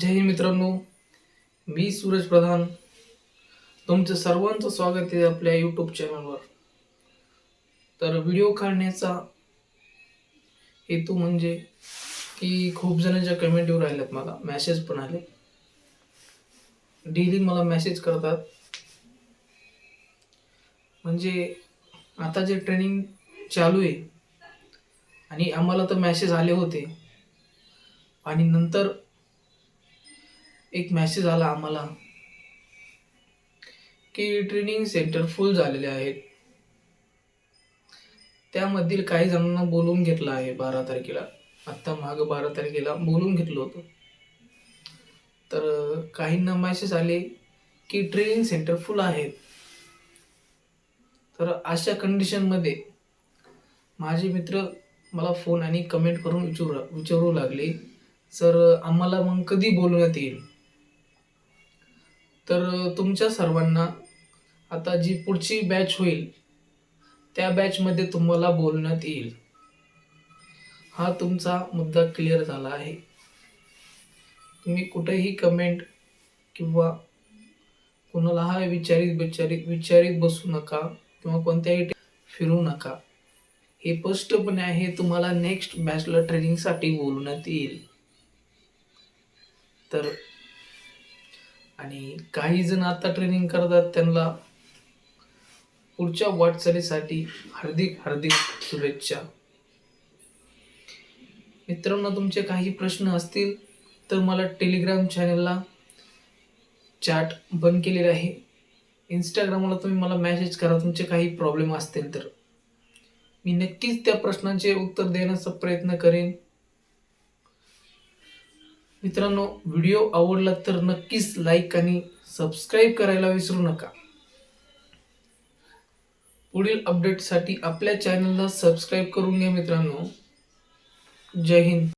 जय हिंद मित्रांनो मी सूरज प्रधान. तुमचं सर्वांचं स्वागत आहे आपल्या यूट्यूब चॅनलवर तर व्हिडिओ काढण्याचा हेतू म्हणजे की खूप जणांच्या कमेंट येऊ राहिल्यात मला मॅसेज पण आले. डेली मला मेसेज करतात. म्हणजे आता जे ट्रेनिंग चालू आहे आणि आम्हाला तर मॅसेज आले होते. आणि नंतर एक मॅसेज आला आम्हाला की ट्रेनिंग सेंटर फुल झालेले आहेत. त्यामधील काही जणांना बोलवून घेतलं आहे बारा तारखेला. आत्ता माग बारा तारखेला बोलून घेतलं होतं. तर काहींना मॅसेज आले की ट्रेनिंग सेंटर फुल आहेत. तर अशा कंडिशनमध्ये माझे मित्र मला फोन आणि कमेंट करून विचारू विचारू लागले. सर आम्हाला मग कधी बोलवण्यात येईल? तर तुमच्या सर्वांना आता जी पुढची बॅच होईल त्या बॅचमध्ये तुम्हाला बोलण्यात येईल. हा तुमचा मुद्दा क्लिअर झाला आहे. तुम्ही कुठेही कमेंट किंवा कोणाला हा विचारित विचारित विचारित बसू नका किंवा कोणत्याही फिरू नका. हे स्पष्टपणे आहे तुम्हाला नेक्स्ट बॅचला ट्रेनिंगसाठी बोलण्यात येईल. तर आणि काही जण आता ट्रेनिंग करतात त्यांना पुढच्या वाटचालीसाठी हार्दिक हार्दिक शुभेच्छा. मित्रांनो तुमचे काही प्रश्न असतील तर मला टेलिग्राम चॅनलला चॅट बंद केलेली आहे. इंस्टाग्रामला तुम्ही मला मॅसेज करा तुमचे काही प्रॉब्लेम असतील तर. मी नक्कीच त्या प्रश्नांचे उत्तर देण्याचा प्रयत्न करेन. मित्रांनो व्हिडिओ आवडला तर नक्कीच लाईक आणि सबस्क्राईब करायला विसरू नका. पुढील अपडेटसाठी आपल्या चॅनलला सबस्क्राईब करून घ्या मित्रांनो. जय हिंद.